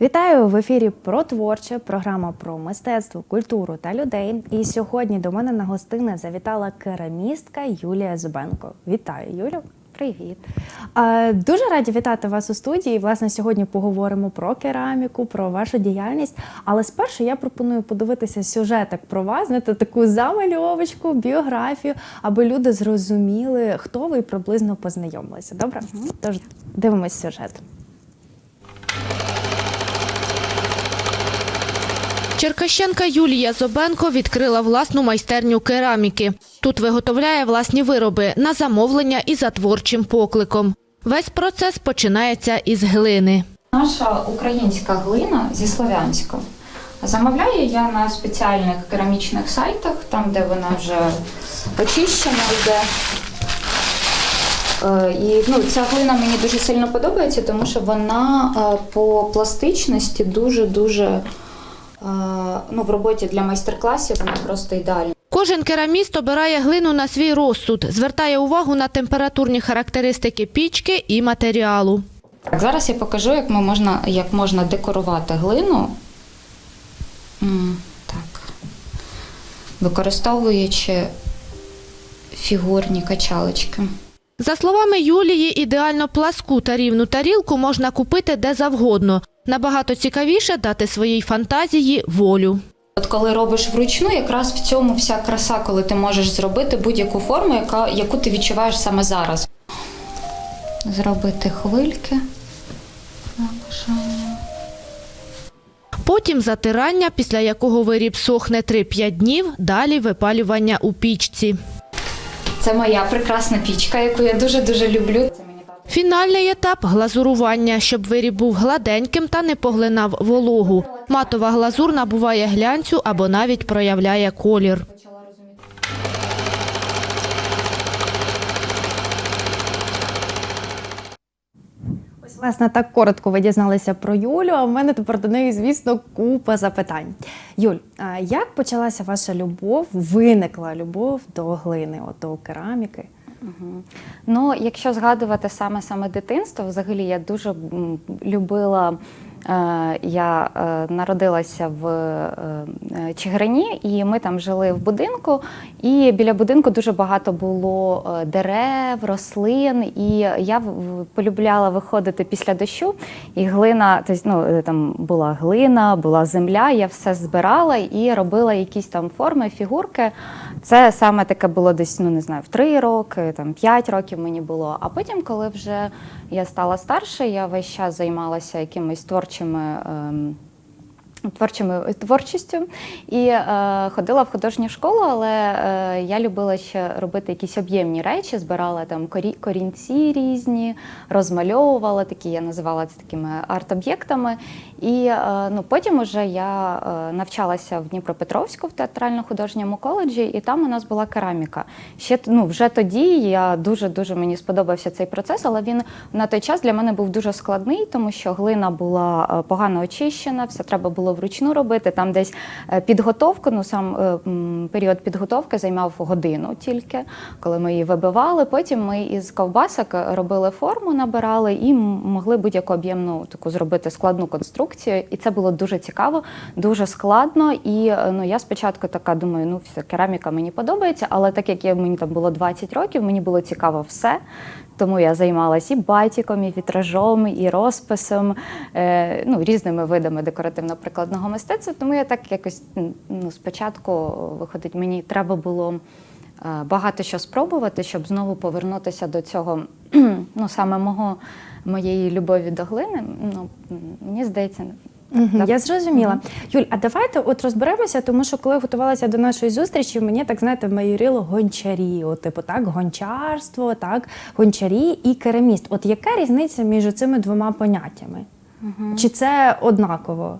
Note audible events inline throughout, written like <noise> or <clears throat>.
Вітаю в ефірі про творче, програма про мистецтво, культуру та людей. І сьогодні до мене на гостини завітала керамістка Юлія Зубенко. Вітаю, Юлю. Привіт. Дуже раді вітати вас у студії. Власне, сьогодні поговоримо про кераміку, про вашу діяльність. Але спершу я пропоную подивитися сюжетик про вас, знаєте, таку замальовочку, біографію, аби люди зрозуміли, хто ви і приблизно познайомилися. Добре? Тож дивимось сюжет. Черкащенка Юлія Зобенко відкрила власну майстерню кераміки. Тут виготовляє власні вироби на замовлення і за творчим покликом. Весь процес починається із глини. Наша українська глина зі Слов'янська. Замовляю я на спеціальних керамічних сайтах, там, де вона вже очищена йде. Е, І ну, ця глина мені дуже сильно подобається, тому що вона е, по пластичності дуже-дуже ну, в роботі для майстер-класів вона просто ідеальна. Кожен кераміст обирає глину на свій розсуд, звертає увагу на температурні характеристики пічки і матеріалу. Так, зараз я покажу, як, ми можна, як можна декорувати глину. Так. Використовуючи фігурні качалочки. За словами Юлії, ідеально пласку та рівну тарілку можна купити де завгодно. Набагато цікавіше дати своїй фантазії волю. От коли робиш вручну, якраз в цьому вся краса, коли ти можеш зробити будь-яку форму, яка, яку ти відчуваєш саме зараз. Зробити хвильки на. Потім затирання, після якого виріб сохне 3-5 днів, далі випалювання у пічці. Це моя прекрасна пічка, яку я дуже-дуже люблю. Фінальний етап глазурування, щоб виріб був гладеньким та не поглинав вологу. Матова глазур набуває глянцю або навіть проявляє колір. Ось, власне, так коротко ви дізналися про Юлю. А в мене тепер до неї, звісно, купа запитань. Юль, як почалася ваша любов? Виникла любов до глини, от до кераміки? Ну, якщо згадувати саме саме дитинство, взагалі я дуже любила. е, Я е, народилася в е, Чигирині, і ми там жили в будинку. І біля будинку дуже багато було дерев, рослин. І я полюбляла виходити після дощу. І глина, тобто, ну, там була глина, була земля. Я все збирала і робила якісь там форми, фігурки. Це саме таке було десь, ну не знаю, в три роки, там п'ять років мені було. А потім, коли вже я стала старше, я весь час займалася якимись творчими. ем, Творчими творчістю і е, ходила в художню школу, але е, я любила ще робити якісь об'ємні речі, збирала там корі, корінці різні, розмальовувала такі, я називала це такими арт-об'єктами. І е, ну, потім уже я е, навчалася в Дніпропетровську в театрально-художньому коледжі, і там у нас була кераміка. Ще ну, вже тоді я дуже дуже мені сподобався цей процес, але він на той час для мене був дуже складний, тому що глина була е, погано очищена, все треба було вручну робити. Там десь е, підготовка, ну сам е, період підготовки займав годину тільки, коли ми її вибивали. Потім ми із ковбасок робили форму, набирали і могли будь-яку об'ємну таку зробити складну конструкцію. І це було дуже цікаво, дуже складно. І е, ну я спочатку така думаю, ну все, кераміка мені подобається, але так як я, мені там було 20 років, мені було цікаво все. Тому я займалася і батіком, і вітражом, і розписом, е, ну, різними видами декоративно-прикладного мистецтва. Тому я так якось ну, спочатку виходить, мені треба було е, багато що спробувати, щоб знову повернутися до цього, <clears throat> ну саме мого моєї любові до глини. Ну, мені здається, Так. Я зрозуміла. Юль, а давайте от розберемося, тому що коли готувалася до нашої зустрічі, мені так знаєте, майоріло гончарі. От, типу, так, гончарство, так, гончарі і кераміст. От яка різниця між цими двома поняттями? Чи це однаково?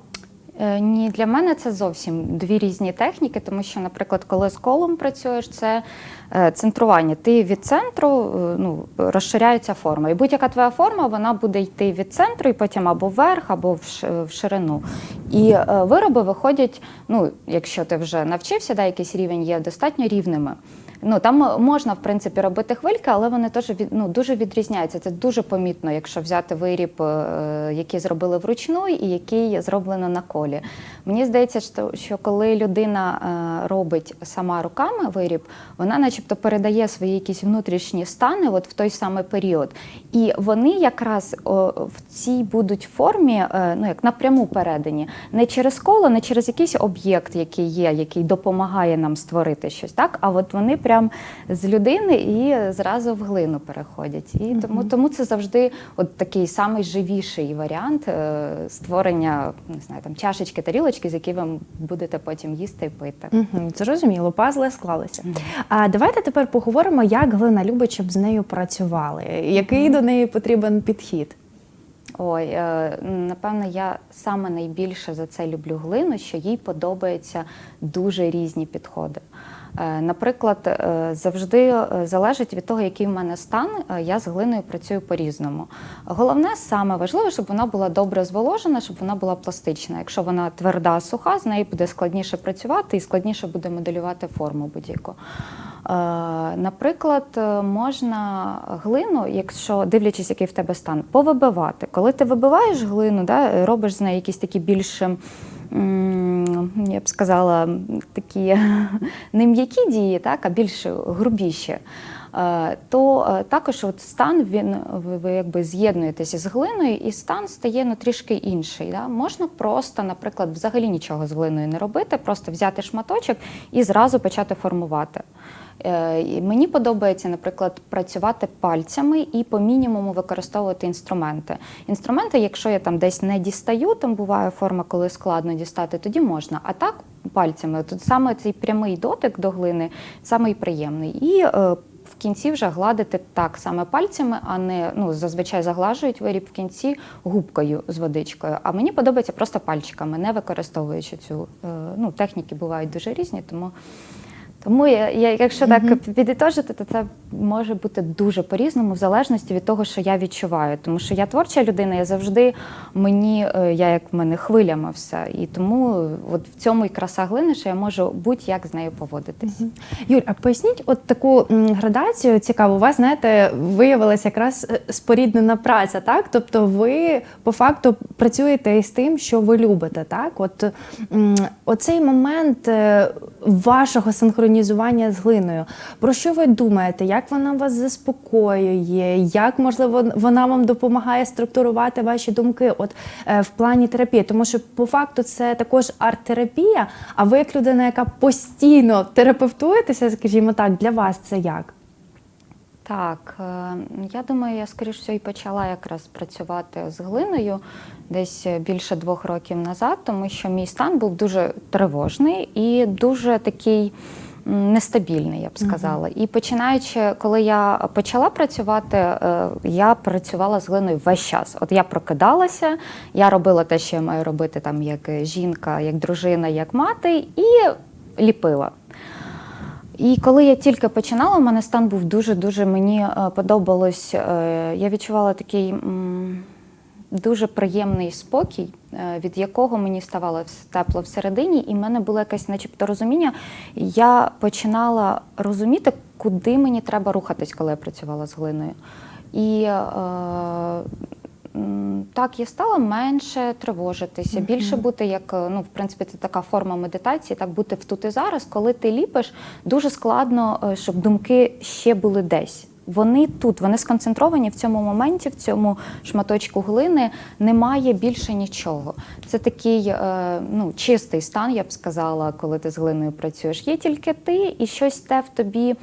Е, Ні, для мене це зовсім дві різні техніки, тому що, наприклад, коли з колом працюєш, це е, центрування. Ти від центру е, ну, розширяється форма. І будь-яка твоя форма вона буде йти від центру і потім або вверх, або в ширину. І вироби виходять, ну, якщо ти вже навчився, да, якийсь рівень є достатньо рівними. Ну там можна в принципі робити хвильки, але вони теж від, ну, дуже відрізняються. Це дуже помітно, якщо взяти виріб, е, який зробили вручну і який зроблено на колі. Мені здається, що, що коли людина е, робить сама руками виріб, вона, начебто, передає свої якісь внутрішні стани от в той самий період. І вони якраз в цій будуть формі, е, ну як напряму передані, не через коло, не через якийсь об'єкт, який є, який допомагає нам створити щось, так? А от вони прям з людини і зразу в глину переходять. І тому, тому це завжди от такий самий живіший варіант е, створення не знаю, там чашечки, тарілочки, з які ви будете потім їсти і пити. Угу, зрозуміло, пазли склалися. А давайте тепер поговоримо, як глина любить, щоб з нею працювали. Який до неї потрібен підхід? Ой, е, напевно, я саме найбільше за це люблю глину, що їй подобаються дуже різні підходи. Е, Наприклад, е, завжди е, залежить від того, який в мене стан, я з глиною працюю по-різному. Головне, саме важливе, щоб вона була добре зволожена, щоб вона була пластична. Якщо вона тверда, суха, з нею буде складніше працювати і складніше буде моделювати форму будь-яку. Наприклад, можна глину, якщо дивлячись, який в тебе стан, повибивати. Коли ти вибиваєш глину, да, робиш з неї якісь такі більш, я б сказала, такі <laughs> не м'які дії, так, а більш грубіші. е, То е, також от стан він ви, якби з'єднуєтеся з глиною, і стан стає ну, трішки інший. Да? Можна просто, наприклад, взагалі нічого з глиною не робити, просто взяти шматочок і зразу почати формувати. Е, Мені подобається, наприклад, працювати пальцями і по мінімуму використовувати інструменти. Інструменти, якщо я там десь не дістаю, там буває форма, коли складно дістати, тоді можна. А так пальцями. Тут саме цей прямий дотик до глини самий приємний. І е, в кінці вже гладити так саме пальцями, а не ну зазвичай заглажують виріб в кінці губкою з водичкою. А мені подобається просто пальчиками, не використовуючи цю е, ну техніки бувають дуже різні, тому. Тому я, я, якщо так підітожити, то це може бути дуже по-різному, в залежності від того, що я відчуваю. Тому що я творча людина, я завжди мені, е, я як в мене хвилями все. І тому от в цьому і краса глини, що я можу будь-як з нею поводитись. Юль, а поясніть от таку градацію цікаву. У вас, знаєте, виявилася якраз е, споріднена праця, так? Тобто ви по факту працюєте із тим, що ви любите, так? От оцей момент е, вашого синхронізування з глиною. Про що ви думаєте? Як вона вас заспокоює? Як можливо вона вам допомагає структурувати ваші думки? От е, в плані терапії? Тому що по факту це також арт-терапія. А ви, як людина, яка постійно терапевтуєтеся, скажімо так, для вас це як? Так, е, я думаю, я скоріш всього і почала якраз працювати з глиною десь більше двох років назад, тому що мій стан був дуже тривожний і дуже такий. Нестабільний, я б сказала. І починаючи, коли я почала працювати, е, я працювала з глиною весь час. От я прокидалася, я робила те, що я маю робити там як жінка, як дружина, як мати, і ліпила. І коли я тільки починала, у мене стан був дуже-дуже мені е, подобалось. е, Я відчувала такий дуже приємний спокій, е, від якого мені ставало тепло всередині, і в мене було якесь, начебто, розуміння. Я починала розуміти, куди мені треба рухатись, коли я працювала з глиною. І е, так, я стала менше тривожитися, більше бути як, е, ну, в принципі, це така форма медитації, так бути в тут і зараз. Коли ти ліпиш, дуже складно, е, щоб думки ще були десь. Вони тут, вони сконцентровані в цьому моменті, в цьому шматочку глини немає більше нічого. Це такий е, ну, чистий стан, я б сказала, коли ти з глиною працюєш. Є тільки ти і щось те в тобі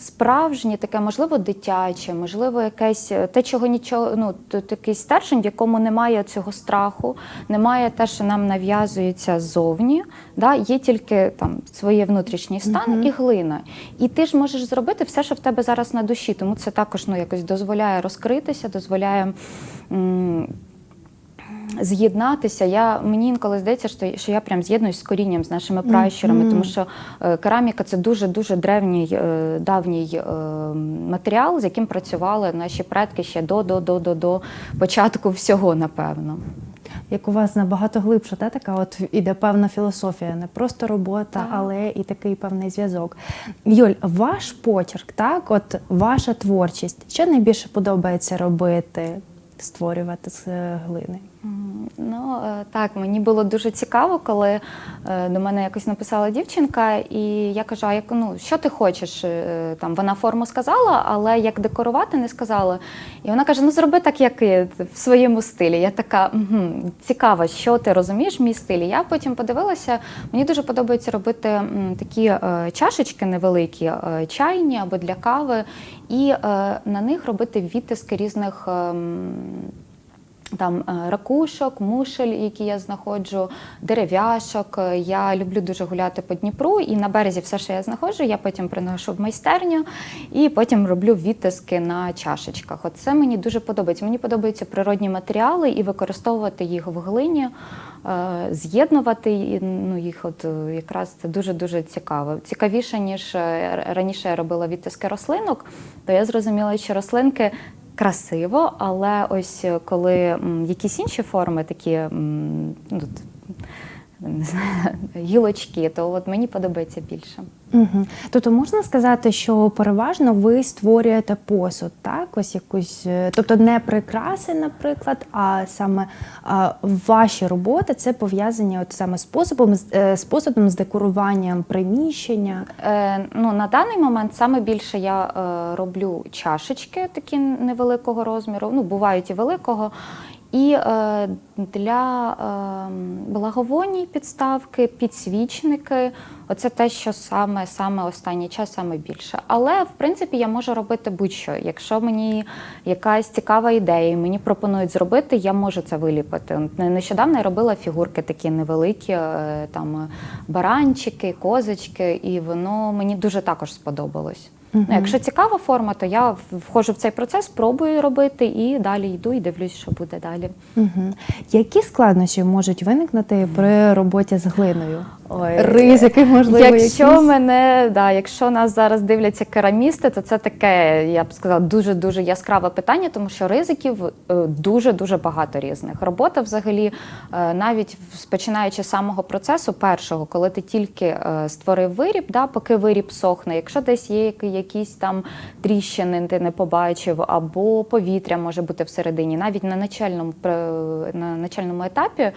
справжнє, таке, можливо, дитяче, можливо, якесь е, те, чого нічого, ну такий стержень, в якому немає цього страху, немає те, що нам нав'язується ззовні. Да? Є тільки там своє внутрішній стан і глина. І ти ж можеш зробити все, що в тебе зараз на душі. Тому це також ну, якось дозволяє розкритися, дозволяє. м, З'єднатися, я мені інколи здається, що, що я прям з'єднуюсь з корінням з нашими пращурами, тому що е, кераміка це дуже дуже древній е, давній е, матеріал, з яким працювали наші предки ще до, до, до, до, до початку всього, напевно. Як у вас набагато глибше, та така от іде певна філософія, не просто робота, але і такий певний зв'язок. Юль, ваш почерк, так, от ваша творчість, що найбільше подобається робити, створювати з глини? Ну е, так, мені було дуже цікаво, коли е, до мене якось написала дівчинка, і я кажу, а як ну що ти хочеш? Е, Там вона форму сказала, але як декорувати не сказала. І вона каже: Ну зроби так, як в своєму стилі. Я така угу, цікава, що ти розумієш мій стилі. Я потім подивилася. Мені дуже подобається робити такі чашечки невеликі, чайні або для кави, і на них робити відтиски різних. Там е, ракушок, мушель, які я знаходжу, дерев'яшок. Е, Я люблю дуже гуляти по Дніпру, і на березі все, що я знаходжу, я потім приношу в майстерню і потім роблю відтиски на чашечках. Оце мені дуже подобається. Мені подобаються природні матеріали і використовувати їх в глині, е, з'єднувати ну, їх. От якраз це дуже дуже цікаво. Цікавіше ніж раніше я робила відтиски рослинок, то я зрозуміла, що рослинки красиво, але ось е, коли якісь інші форми, такі тут. <laughs> не знаю, гілочки, то от мені подобається більше. Угу. Тобто можна сказати, що переважно ви створюєте посуд, так? Ось якусь, е, тобто не прикраси, наприклад, а саме а, ваші роботи це пов'язані от саме з способом, з, е, з посудом, з декоруванням приміщення. Е, ну, на даний момент саме більше я е, роблю чашечки такі невеликого розміру, ну, бувають і великого. І е, для е, благовоній підставки, підсвічники. Оце те, що саме, саме останній час саме більше. Але в принципі я можу робити будь-що. Якщо мені якась цікава ідея, і мені пропонують зробити, я можу це виліпити. Не- Нещодавно я робила фігурки такі невеликі, е, там баранчики, козочки, і воно мені дуже також сподобалось. Ну, якщо цікава форма, то я входжу в цей процес, пробую робити і далі йду і дивлюсь, що буде далі. Угу. Які складнощі можуть виникнути при роботі з глиною? Ой, Ризики, можливо, якщо якісь? мене да, якщо нас зараз дивляться керамісти, то це таке, я б сказала, дуже дуже яскраве питання, тому що ризиків дуже дуже багато різних. Робота, взагалі, е, навіть починаючи з самого процесу, першого, коли ти тільки е, створив виріб, да, поки виріб сохне, якщо десь є якісь там тріщини, ти не побачив, або повітря може бути всередині, навіть на начальному на начальному етапі.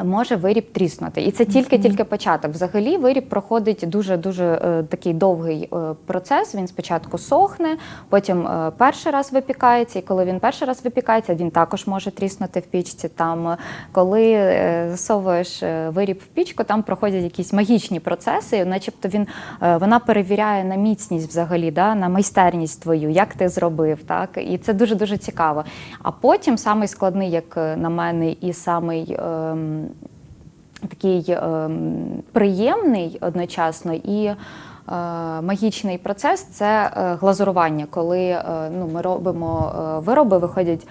Е, Може виріб тріснути, і це тільки-тільки початок. Взагалі, виріб проходить дуже дуже е, такий довгий е, процес. Він спочатку сохне, потім е, перший раз випікається. І коли він перший раз випікається, він також може тріснути в пічці. Там, е, коли е, засовуєш е, виріб в пічку, там проходять якісь магічні процеси, начебто він е, вона перевіряє на міцність взагалі, да, на майстерність твою, як ти зробив. Так? І це дуже дуже цікаво. А потім самий складний, як е, на мене, і самий. ем, такий ем, приємний одночасно і е, магічний процес це е, глазурування, коли е, ну, ми робимо вироби, виходять.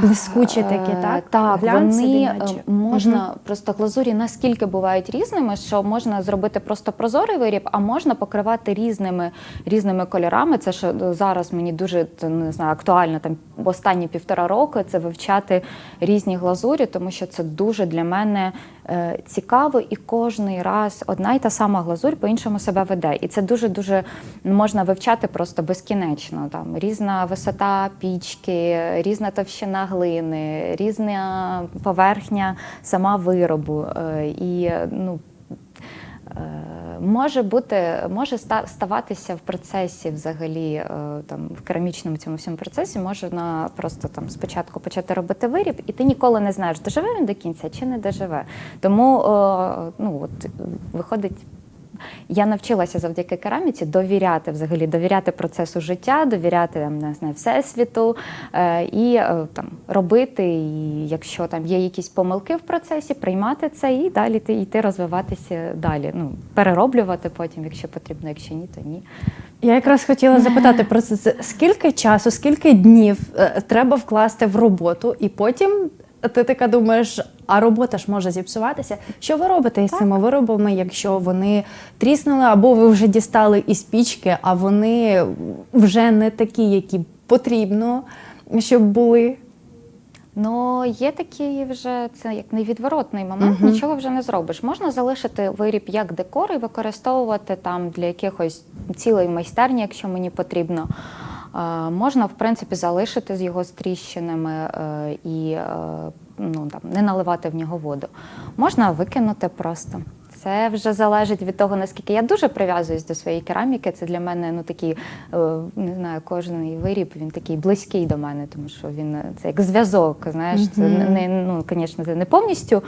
Блискучі такі, Е, так? Так, Глянцеві вони е, наче. можна просто глазурі наскільки бувають різними, що можна зробити просто прозорий виріб, а можна покривати різними різними кольорами. Це що е, зараз мені дуже не знаю, актуально там останні півтора року це вивчати різні глазурі, тому що це дуже для мене цікаво, і кожний раз одна й та сама глазурь по-іншому себе веде. І це дуже дуже можна вивчати просто безкінечно. Там різна висота пічки, різна товщина глини, різна поверхня сама виробу. Е, І е, ну. Е, Може бути, може ста- ставатися в процесі взагалі, е, там в керамічному цьому всьому процесі, можна просто там спочатку почати робити виріб, і ти ніколи не знаєш, доживе він до кінця чи не доживе. Тому е, ну от виходить. Я навчилася завдяки кераміці довіряти взагалі, довіряти процесу життя, довіряти там, не знаю, всесвіту е, і е, там робити. І якщо там є якісь помилки в процесі, приймати це і далі ти йти розвиватися далі. Ну перероблювати потім, якщо потрібно, якщо ні, то ні. Я якраз хотіла запитати про це. Скільки часу, скільки днів е, треба вкласти в роботу, і потім ти така думаєш, а робота ж може зіпсуватися. Що ви робите із цими виробами, якщо вони тріснули, або ви вже дістали із пічки, а вони вже не такі, які потрібно? щоб були? Ну, є такий вже це як невідворотний момент, Мгм. нічого вже не зробиш. Можна залишити виріб як декор і використовувати там для якихось цілої майстерні, якщо мені потрібно. Е, можна, в принципі, залишити з його з тріщинами е, і е, ну, там, не наливати в нього воду. Можна викинути просто. Це вже залежить від того, наскільки я дуже прив'язуюсь до своєї кераміки. Це для мене ну такий, не знаю, кожен виріб він такий близький до мене, тому що він це як зв'язок. Знаєш, це не ну, звісно, це не повністю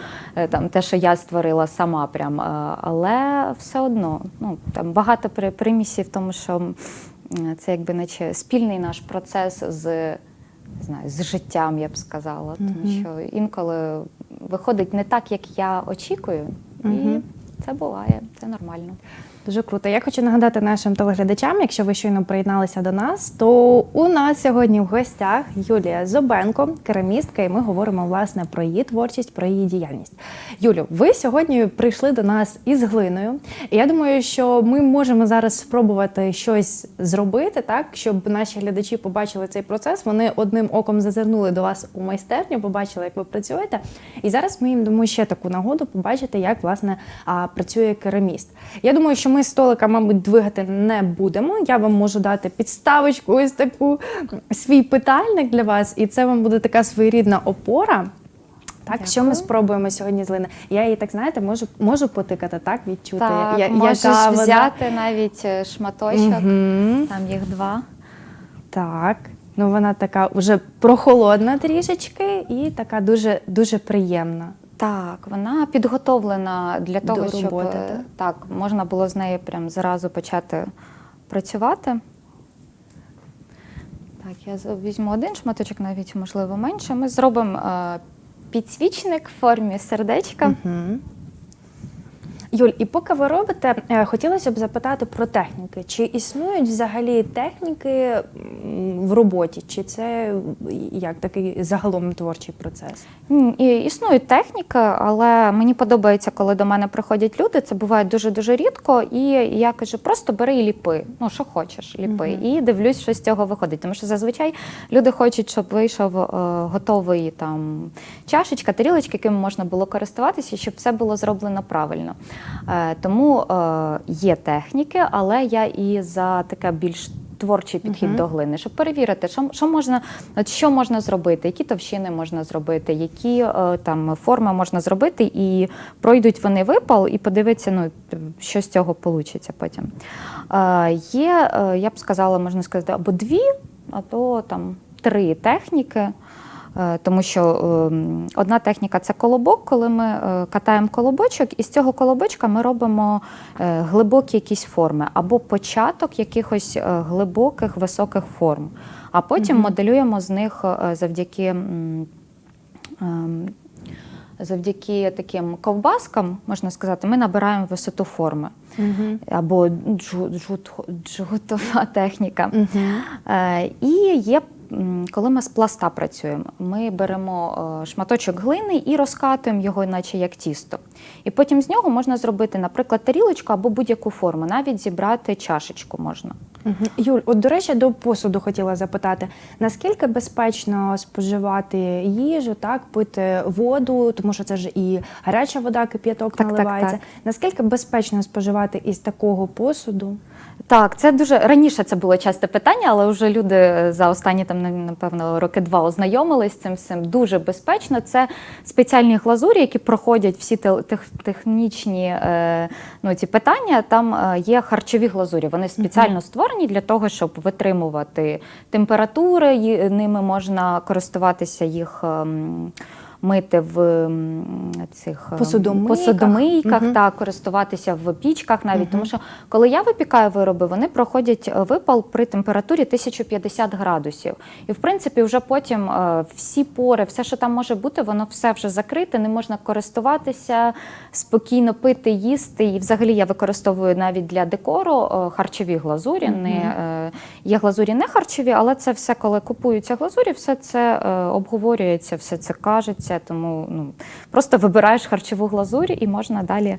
там те, що я створила сама, прям, але все одно ну там багато примісів в тому, що це якби наче спільний наш процес з. Не знаю, з життям, я б сказала, тому що інколи виходить не так, як я очікую, і Мгм. це буває, це нормально. Дуже круто. Я хочу нагадати нашим телеглядачам, якщо ви щойно приєдналися до нас, то у нас сьогодні в гостях Юлія Зобенко, керамістка, і ми говоримо власне про її творчість, про її діяльність. Юлю, ви сьогодні прийшли до нас із глиною. І я думаю, що ми можемо зараз спробувати щось зробити, так щоб наші глядачі побачили цей процес. Вони одним оком зазирнули до вас у майстерню, побачили, як ви працюєте. І зараз ми їм дамо ще таку нагоду побачити, як власне працює кераміст. Я думаю, що ми столика, мабуть, двигати не будемо. Я вам можу дати підставочку, ось таку свій питальник для вас, і це вам буде така своєрідна опора. Так, що ми спробуємо сьогодні з Лини? Я її так знаєте, можу можу потикати, так відчути. Так, я, можеш яка вона. взяти навіть е, шматочок, Мгм. там їх два. Так. Ну вона така вже прохолодна трішечки і така дуже дуже приємна. Так, вона підготовлена для До того, щоб роботи, е, так? так, можна було з нею прям зразу почати працювати. Так, я візьму один шматочок, навіть можливо менше. Ми зробимо е, підсвічник в формі сердечка. Угу. Юль, і поки ви робите, е, хотілося б запитати про техніки. Чи існують взагалі техніки в роботі, чи це як такий загалом творчий процес? Ні, Існує техніка, але мені подобається, коли до мене приходять люди. Це буває дуже дуже рідко. І я кажу, просто бери і ліпи. Ну що хочеш, ліпи. І дивлюсь, що з цього виходить. Тому що зазвичай люди хочуть, щоб вийшов е, готовий там чашечка, тарілочка, якими можна було користуватися, щоб все було зроблено правильно. Е, тому е, є техніки, але я і за таке більш творчий підхід до глини, щоб перевірити, що, що можна, от що можна зробити, які товщини можна зробити, які е, там форми можна зробити, і пройдуть вони випал, і подивитися, ну що з цього вийде потім. Е, є, е, я б сказала, можна сказати, або дві, або там три техніки. Е, Тому що ем, одна техніка це колобок, коли ми е, катаємо колобочок, і з цього колобочка ми робимо е, глибокі якісь форми або початок якихось глибоких високих форм. А потім моделюємо з них завдяки. ем, Завдяки таким ковбаскам, можна сказати, ми набираємо висоту форми або джу, джут, джутова <laughs> техніка. Е, і є, коли ми з пласта працюємо, ми беремо е, шматочок глини і розкатуємо його, наче як тісто. І потім з нього можна зробити, наприклад, тарілочку або будь-яку форму, навіть зібрати чашечку можна. Юль, от до речі, до посуду хотіла запитати: наскільки безпечно споживати їжу, так пити воду, тому що це ж і гаряча вода, кип'яток Так, так, наливається. так. Наскільки безпечно споживати із такого посуду? Так, це дуже раніше це було часте питання, але вже люди за останні там напевно роки два ознайомились з цим всім. Дуже безпечно. Це спеціальні глазурі, які проходять всі те- тех, технічні е, ну, ці питання. Там е, є харчові глазурі. Вони спеціально створені для того, щоб витримувати температури. ї- Ними можна користуватися їх. ем, Мити в цих ем, Посудомийках. посудомийках Мгм. так, користуватися в пічках навіть, тому що коли я випікаю вироби, вони проходять е, випал при температурі 1050 градусів. І в принципі, вже потім е, всі пори, все, що там може бути, воно все вже закрите, не можна користуватися, спокійно пити, їсти. І взагалі я використовую навіть для декору е, харчові глазурі. Не, е, є глазурі не харчові, але це все, коли купуються глазурі, все це обговорюється, все це кажеться. Тому ну, просто вибираєш харчову глазурь і можна далі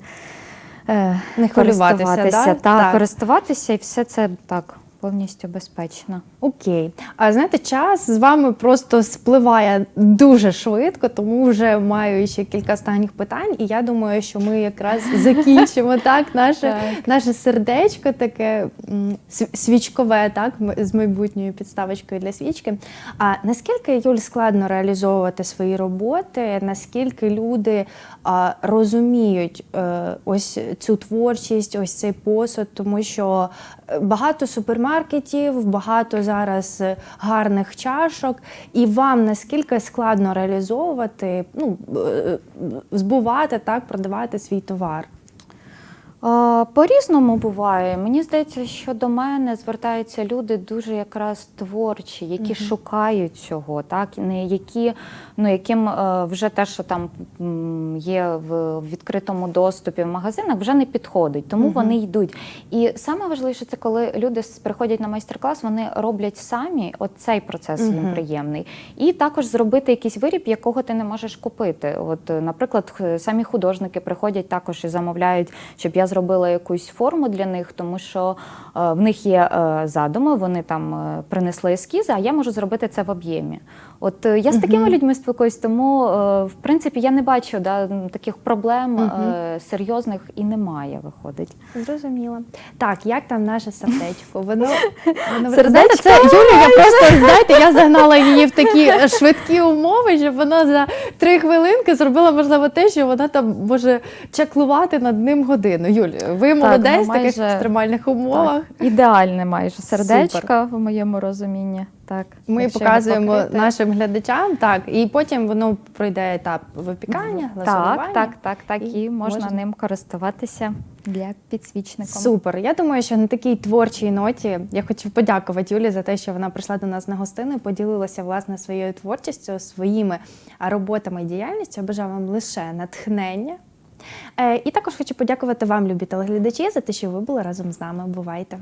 е, Не користуватися. да? Так, Так. користуватися і все це так повністю безпечно. Окей. А знаєте, час з вами просто спливає дуже швидко, тому вже маю ще кілька останніх питань, і я думаю, що ми якраз <laughs> закінчимо так наше, Так. наше сердечко, таке свічкове, так, з майбутньою підставочкою для свічки. А наскільки Юль складно реалізовувати свої роботи? Наскільки люди а, розуміють е, ось цю творчість, ось цей посуд, тому що е, багато супермаркетів, багато зараз е, гарних чашок, і вам наскільки складно реалізовувати, ну е, збувати так, продавати свій товар? Е, По-різному буває. Мені здається, що до мене звертаються люди дуже якраз творчі, які шукають цього, так не які, ну яким е, вже те, що там є в відкритому доступі в магазинах, вже не підходить, тому вони йдуть. І саме важливіше це коли люди приходять на майстер-клас, вони роблять самі. От цей процес їм приємний. І також зробити якийсь виріб, якого ти не можеш купити. От, наприклад, самі художники приходять також і замовляють, щоб я зробила якусь форму для них, тому що е, в них є е, задуми, вони там е, принесли ескізи, а я можу зробити це в об'ємі. От е, я з такими людьми спілкуюсь, тому е, в принципі я не бачу да, таких проблем е, серйозних і немає, виходить. Зрозуміло. Так, як там наше сердечко? Воно, воно? Знаєте, це Юля, я просто знаєте, я загнала її в такі е, швидкі умови, щоб вона за три хвилинки зробила можливо те, що вона там може чаклувати над ним годину. Юль, ви молодець ну, в таких екстремальних умовах. Так, ідеальне майже сердечко Супер. в моєму розумінні. Так, Ми якщо показуємо покрити. нашим глядачам, так, і потім воно пройде етап випікання, глазурування. Так, так, так, так. і І, можна, можна- ним користуватися як підсвічником. Супер. Я думаю, що на такій творчій ноті я хочу подякувати Юлі за те, що вона прийшла до нас на гостину і поділилася власне своєю творчістю, своїми роботами і діяльністю. Я бажаю вам лише натхнення. Е, і також хочу подякувати вам, любі телеглядачі, за те, що ви були разом з нами. Бувайте!